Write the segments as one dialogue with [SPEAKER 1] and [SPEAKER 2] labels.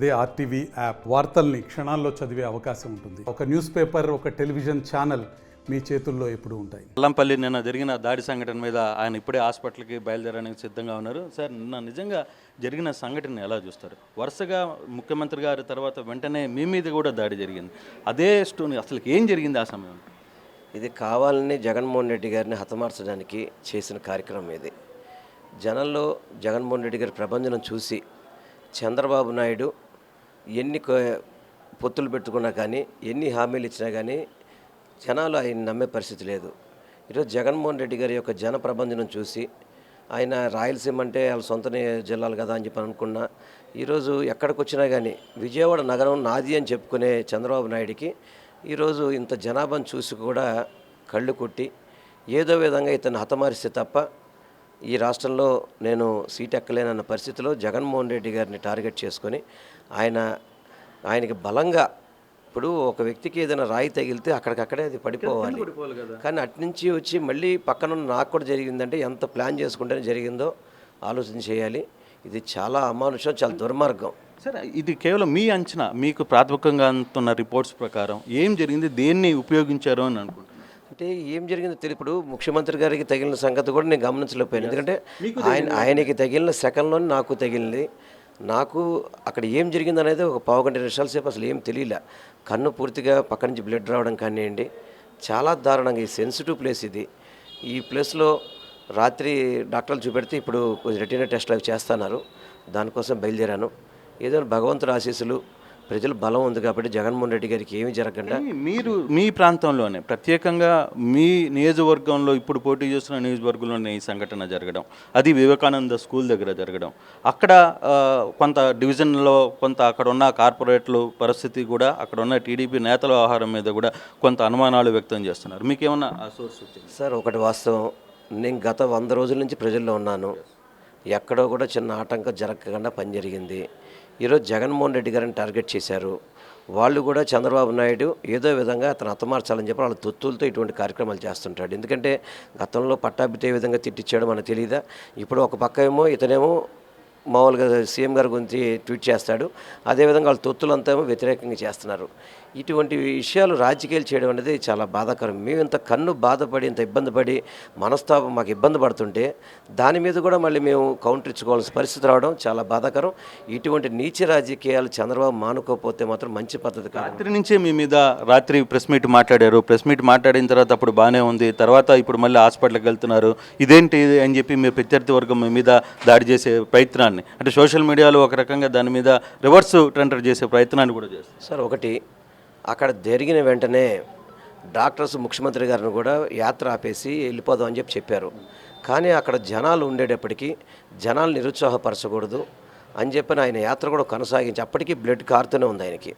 [SPEAKER 1] అదే RTV app వార్తల్ని క్షణాల్లో చదివే అవకాశం ఉంటుంది. ఒక న్యూస్ పేపర్ ఒక టెలివిజన్ ఛానల్ మీ చేతుల్లో ఎప్పుడూ ఉంటాయి.
[SPEAKER 2] అల్లంపల్లి నిన్న జరిగిన దాడి సంఘటన మీద ఆయన ఇప్పుడే హాస్పిటల్కి బయలుదేరడానికి సిద్ధంగా ఉన్నారు. సార్ నిన్న నిజంగా జరిగిన సంఘటన ఎలా చూస్తారు? వరుసగా ముఖ్యమంత్రి గారి తర్వాత వెంటనే మీ మీద కూడా దాడి జరిగింది. అదే స్టోన్ అసలు ఏం జరిగింది ఆ సమయం
[SPEAKER 3] ఇది కావాలని జగన్మోహన్ రెడ్డి గారిని హతమార్చడానికి చేసిన కార్యక్రమం ఇది. జనంలో జగన్మోహన్ రెడ్డి గారి ప్రభంజనం చూసి చంద్రబాబు నాయుడు ఎన్ని పొత్తులు పెట్టుకున్నా కానీ ఎన్ని హామీలు ఇచ్చినా కానీ జనాలు ఆయన నమ్మే పరిస్థితి లేదు. ఈరోజు జగన్మోహన్ రెడ్డి గారి యొక్క జన ప్రబంధనం చూసి ఆయన రాయలసీమ అంటే వాళ్ళ సొంత జిల్లాలు కదా అని చెప్పి అనుకున్నా ఈరోజు ఎక్కడికి వచ్చినా కానీ విజయవాడ నగరం నాది అని చెప్పుకునే చంద్రబాబు నాయుడికి ఈరోజు ఇంత జనాభాను చూసి కూడా కళ్ళు కొట్టి ఏదో విధంగా ఇతను హతమారిస్తే తప్ప ఈ రాష్ట్రంలో నేను సీట్ ఎక్కలేనన్న పరిస్థితిలో జగన్మోహన్ రెడ్డి గారిని టార్గెట్ చేసుకొని ఆయన ఆయనకి బలంగా ఇప్పుడు ఒక వ్యక్తికి ఏదైనా రాయి తగిలితే అక్కడికక్కడే అది పడిపోవాలి. కానీ అట్నుంచి వచ్చి మళ్ళీ పక్కన ఉన్న నాకు కూడా జరిగిందంటే ఎంత ప్లాన్ చేసుకుంటేనే జరిగిందో ఆలోచన చేయాలి. ఇది చాలా అమానుషం చాలా దుర్మార్గం.
[SPEAKER 2] సార్ ఇది కేవలం మీ అంచనా మీకు ప్రాథమికంగా అందుతున్న రిపోర్ట్స్ ప్రకారం ఏం జరిగింది దేన్ని ఉపయోగించారు అని అనుకుంటున్నాను
[SPEAKER 3] అంటే ఏం జరిగిందో తెలియదు ముఖ్యమంత్రి గారికి తగిలిన సంగతి కూడా నేను గమనించలేకపోయాను. ఎందుకంటే ఆయన ఆయనకి తగిలిన సెకండ్లోనే నాకు తగిలింది. నాకు అక్కడ ఏం జరిగింది అనేది ఒక పావు గంట నిమిషాల సేపు అసలు ఏం తెలియలే. కన్ను పూర్తిగా పక్క నుంచి బ్లడ్ రావడం కానివ్వండి చాలా దారుణంగా ఈ సెన్సిటివ్ ప్లేస్ ఇది. ఈ ప్లేస్లో రాత్రి డాక్టర్లు చూపెడితే ఇప్పుడు కొంచెం రెటీనా టెస్ట్లు అవి చేస్తున్నారు. దానికోసం బయలుదేరాను. ఏదో భగవంతుడు ఆశీస్సులు ప్రజల బలం ఉంది కాబట్టి జగన్మోహన్ రెడ్డి గారికి ఏమీ జరగకుండా
[SPEAKER 2] మీరు మీ ప్రాంతంలోనే ప్రత్యేకంగా మీ నియోజకవర్గంలో ఇప్పుడు పోటీ చేస్తున్న నియోజకవర్గంలోనే ఈ సంఘటన జరగడం అది వివేకానంద స్కూల్ దగ్గర జరగడం. అక్కడ కొంత డివిజన్లో కొంత అక్కడ ఉన్న కార్పొరేట్లు పరిస్థితి కూడా అక్కడ ఉన్న టీడీపీ నేతల వ్యవహారం మీద కూడా కొంత అనుమానాలు వ్యక్తం చేస్తున్నారు. మీకు ఏమన్నా ఆ సోర్స్ వచ్చింది?
[SPEAKER 3] సార్ ఒకటి వాస్తవం. నేను గత వంద రోజుల నుంచి ప్రజల్లో ఉన్నాను. ఎక్కడో కూడా చిన్న ఆటంకం జరగకుండా పని జరిగింది. ఈరోజు జగన్మోహన్ రెడ్డి గారిని టార్గెట్ చేశారు. వాళ్ళు కూడా చంద్రబాబు నాయుడు ఏదో విధంగా అతను అతమార్చాలని చెప్పి వాళ్ళ తొత్తులతో ఇటువంటి కార్యక్రమాలు చేస్తుంటాడు. ఎందుకంటే గతంలో పట్టాభితే విధంగా తిట్టించాడు మనకు తెలియదా ఇప్పుడు ఒక పక్క ఏమో ఇతనేమో మామూలుగా సీఎం గారి గురించి ట్వీట్ చేస్తాడు. అదేవిధంగా వాళ్ళ తొత్తులంతా వ్యతిరేకంగా చేస్తున్నారు. ఇటువంటి విషయాలు రాజకీయాలు చేయడం అనేది చాలా బాధాకరం. మేము ఇంత కన్ను బాధపడి ఇంత ఇబ్బంది పడి మనస్తాపం మాకు ఇబ్బంది పడుతుంటే దాని మీద కూడా మళ్ళీ మేము కౌంటర్ ఇచ్చుకోవాల్సిన పరిస్థితి రావడం చాలా బాధాకరం. ఇటువంటి నీచ రాజకీయాలు చంద్రబాబు మానుకోకపోతే మాత్రం మంచి పద్ధతి కాదు.
[SPEAKER 2] రాత్రి నుంచే మీ మీద రాత్రి ప్రెస్ మీట్ మాట్లాడారు. ప్రెస్ మీట్ మాట్లాడిన తర్వాత అప్పుడు బాగానే ఉంది. తర్వాత ఇప్పుడు మళ్ళీ హాస్పిటల్కి వెళ్తున్నారు. ఇదేంటి అని చెప్పి మీ ప్రత్యర్థి వర్గం మీ మీద దాడి చేసే ప్రయత్నాన్ని. అంటే సోషల్ మీడియాలో ఒక రకంగా దాని మీద రివర్స్ టెండర్ చేసే ప్రయత్నాన్ని కూడా చేస్తారు.
[SPEAKER 3] సార్ ఒకటి అక్కడ జరిగిన వెంటనే డాక్టర్స్ ముఖ్యమంత్రి గారిని కూడా యాత్ర ఆపేసి వెళ్ళిపోదాం అని చెప్పి చెప్పారు. కానీ అక్కడ జనాలు ఉండేటప్పటికీ జనాలు నిరుత్సాహపరచకూడదు అని చెప్పి ఆయన యాత్ర కూడా కొనసాగించి అప్పటికీ బ్లడ్ కారుతూనే ఉంది ఆయనకి.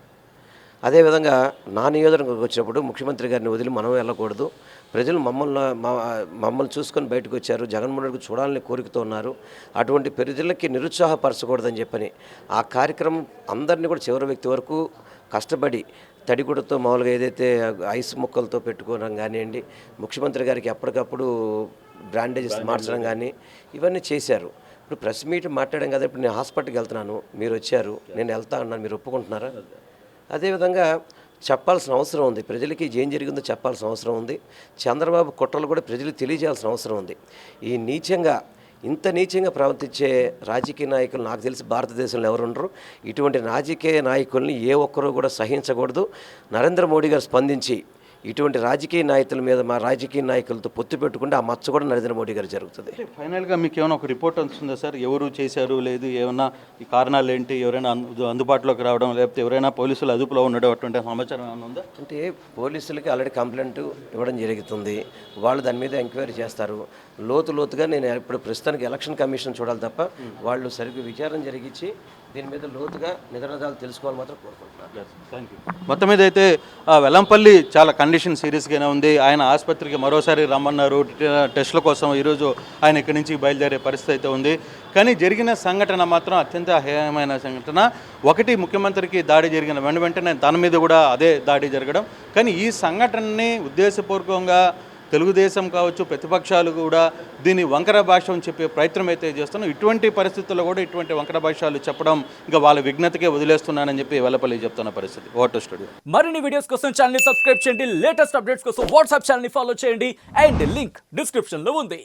[SPEAKER 3] అదేవిధంగా నా నియోజకవర్గంకి వచ్చినప్పుడు ముఖ్యమంత్రి గారిని వదిలి మనం వెళ్ళకూడదు. ప్రజలు మమ్మల్ని మమ్మల్ని చూసుకొని బయటకు వచ్చారు. జగన్మోహన్ రెడ్డి చూడాలని కోరికతో ఉన్నారు. అటువంటి ప్రజలకి నిరుత్సాహపరచకూడదని చెప్పని ఆ కార్యక్రమం అందరినీ కూడా చివరి వ్యక్తి వరకు కష్టపడి తడిగుడ్డతో మామూలుగా ఏదైతే ఐస్ ముక్కలతో పెట్టుకోవడం కానివ్వండి ముఖ్యమంత్రి గారికి ఎప్పటికప్పుడు బ్రాండేజెస్. మార్చడం కానీ ఇవన్నీ చేశారు. ఇప్పుడు ప్రెస్ మీట్ మాట్లాడాం కదా ఇప్పుడు నేను హాస్పిటల్కి వెళ్తున్నాను. మీరు వచ్చారు. నేను వెళ్తా అన్నాను. మీరు ఒప్పుకుంటున్నారా? అదేవిధంగా చెప్పాల్సిన అవసరం ఉంది. ప్రజలకి ఏం జరిగిందో చెప్పాల్సిన అవసరం ఉంది. చంద్రబాబు కుట్రలు కూడా ప్రజలకు తెలియజేయాల్సిన అవసరం ఉంది. ఈ నీచంగా ఇంత నీచంగా ప్రవర్తించే రాజకీయ నాయకులు నాకు తెలిసి భారతదేశంలో ఎవరు ఉండరు ఇటువంటి రాజకీయ నాయకుల్ని ఏ ఒక్కరూ కూడా సహించకూడదు. నరేంద్ర మోడీ గారు స్పందించి ఇటువంటి రాజకీయ నాయకుల మీద మా రాజకీయ నాయకులతో పొత్తు పెట్టుకుంటే ఆ మచ్చ కూడా నరేంద్ర మోడీ గారు జరుగుతుంది.
[SPEAKER 2] ఫైనల్గా మీకు ఏమైనా ఒక రిపోర్ట్ వస్తుందా సార్? ఎవరు చేశారు లేదు ఏమన్నా ఈ కారణాలు ఏంటి? ఎవరైనా అందు అందుబాటులోకి రావడం లేకపోతే ఎవరైనా పోలీసులు అదుపులో ఉండడం అటువంటి సమాచారం ఏమైనా ఉందా?
[SPEAKER 3] అంటే పోలీసులకి ఆల్రెడీ కంప్లైంట్ ఇవ్వడం జరుగుతుంది. వాళ్ళు దాని మీద ఎంక్వైరీ చేస్తారు. లోతు లోతుగా నేను ఇప్పుడు ప్రస్తుతానికి ఎలక్షన్ కమిషన్ చూడాలి తప్ప వాళ్ళు సరిగ్గా విచారణ జరిగించి దీని మీద లోతుగా నిద్రదాలు తెలుసుకోవాలి మాత్రం కోరుకుంటున్నాను.
[SPEAKER 2] థ్యాంక్ యూ మొత్తం మీద అయితే వెల్లంపల్లి చాలా కండిషన్ సీరియస్గానే ఉంది. ఆయన ఆసుపత్రికి మరోసారి రమ్మన్నారు. టెస్టుల కోసం ఈరోజు ఆయన ఇక్కడి నుంచి బయలుదేరే పరిస్థితి అయితే ఉంది. కానీ జరిగిన సంఘటన మాత్రం అత్యంత హేయమైన సంఘటన. ఒకటి ముఖ్యమంత్రికి దాడి జరిగిన వెంట వెంటనే తన మీద కూడా అదే దాడి జరగడం. కానీ ఈ సంఘటనని ఉద్దేశపూర్వకంగా తెలుగుదేశం కావచ్చు ప్రతిపక్షాలు కూడా దీన్ని వంకర భాష అని చెప్పే ప్రయత్నం అయితే చేస్తున్నాం. ఇటువంటి పరిస్థితుల్లో కూడా ఇటువంటి వంకర భాషలు చెప్పడం ఇంకా వాళ్ళ విఘ్నతకే వదిలేస్తున్నానని చెప్పి వెలపల్లి చెప్తున్న పరిస్థితి. Water studio.
[SPEAKER 4] మరిన్ని వీడియోస్ కోసం ఛానల్ సబ్స్క్రైబ్ చేయండి. లేటెస్ట్ అప్డేట్స్ కోసం వాట్సాప్ ఛానల్ ఫాలో చేయండి. అండ్ లింక్ డిస్క్రిప్షన్లో ఉంది.